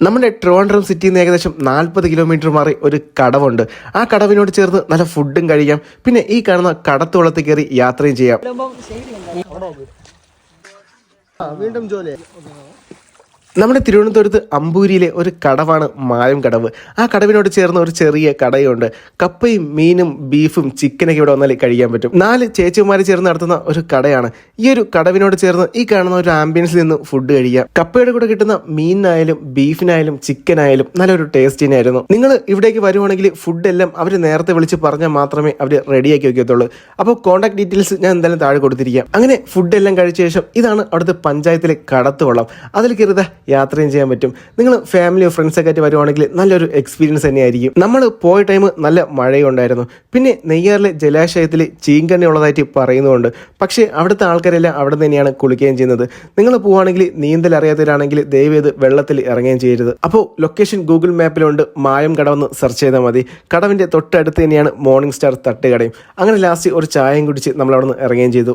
നമ്മുടെ ട്രിവാൻഡ്രം സിറ്റിയിൽ നിന്ന് ഏകദേശം നാൽപ്പത് കിലോമീറ്റർ മാറി ഒരു കടവുണ്ട്. ആ കടവിനോട് ചേർന്ന് നല്ല ഫുഡും കഴിക്കാം. പിന്നെ ഈ കാണുന്ന കടത്തുവളത്തിൽ കയറി യാത്രയും ചെയ്യാം. വീണ്ടും ജോലി. നമ്മുടെ തിരുവനന്തപുരത്ത് അമ്പൂരിയിലെ ഒരു കടവാണ് മായം കടവ്. ആ കടവിനോട് ചേർന്ന ഒരു ചെറിയ കടയുണ്ട്. കപ്പയും മീനും ബീഫും ചിക്കനൊക്കെ ഇവിടെ വന്നാൽ കഴിക്കാൻ പറ്റും. നാല് ചേച്ചിമാർ ചേർന്ന് നടത്തുന്ന ഒരു കടയാണ്. ഈ ഒരു കടവിനോട് ചേർന്ന് ഈ കാണുന്ന ഒരു ആംബിയൻസിൽ നിന്ന് ഫുഡ് കഴിക്കാം. കപ്പയുടെ കൂടെ കിട്ടുന്ന മീനിനായാലും ബീഫിനായാലും ചിക്കനായാലും നല്ലൊരു ടേസ്റ്റിനായിരുന്നു നിങ്ങൾ ഇവിടേക്ക് വരുവാണെങ്കിൽ ഫുഡ് എല്ലാം അവർ നേരത്തെ വിളിച്ച് പറഞ്ഞാൽ മാത്രമേ അവർ റെഡിയാക്കി വെക്കത്തുള്ളൂ. അപ്പോൾ കോൺടാക്ട് ഡീറ്റെയിൽസ് ഞാൻ എന്തായാലും താഴെ കൊടുത്തിരിക്കാം. അങ്ങനെ ഫുഡ് എല്ലാം കഴിച്ച ശേഷം ഇതാണ് അവിടുത്തെ പഞ്ചായത്തിലെ കടത്തുവള്ളം. അതിൽ കയറിയത് യാത്രയും ചെയ്യാൻ പറ്റും. നിങ്ങൾ ഫാമിലിയോ ഫ്രണ്ട്സൊക്കെ ആയിട്ട് വരുവാണെങ്കിൽ നല്ലൊരു എക്സ്പീരിയൻസ് തന്നെയായിരിക്കും. നമ്മൾ പോയ ടൈം നല്ല മഴയുണ്ടായിരുന്നു. പിന്നെ നെയ്യാറിലെ ജലാശയത്തിൽ ചീങ്കണ്ണി ഉള്ളതായിട്ട് പറയുന്നുണ്ട്. പക്ഷേ അവിടുത്തെ ആൾക്കാരെല്ലാം അവിടെ തന്നെയാണ് കുളിക്കുകയും ചെയ്യുന്നത്. നിങ്ങൾ പോവുകയാണെങ്കിൽ നീന്തൽ അറിയാത്തവരാണെങ്കിൽ ദയവേത് വെള്ളത്തിൽ ഇറങ്ങുകയും ചെയ്യരുത്. അപ്പോൾ ലൊക്കേഷൻ ഗൂഗിൾ മാപ്പിലുണ്ട് മായം കടവെന്ന് സെർച്ച് ചെയ്താൽ മതി. കടവിന്റെ തൊട്ടടുത്ത് തന്നെയാണ് മോർണിംഗ് സ്റ്റാർ തട്ടുകടയും. അങ്ങനെ ലാസ്റ്റ് ഒരു ചായയും കുടിച്ച് നമ്മൾ അവിടെ നിന്ന് ഇറങ്ങുകയും ചെയ്തു.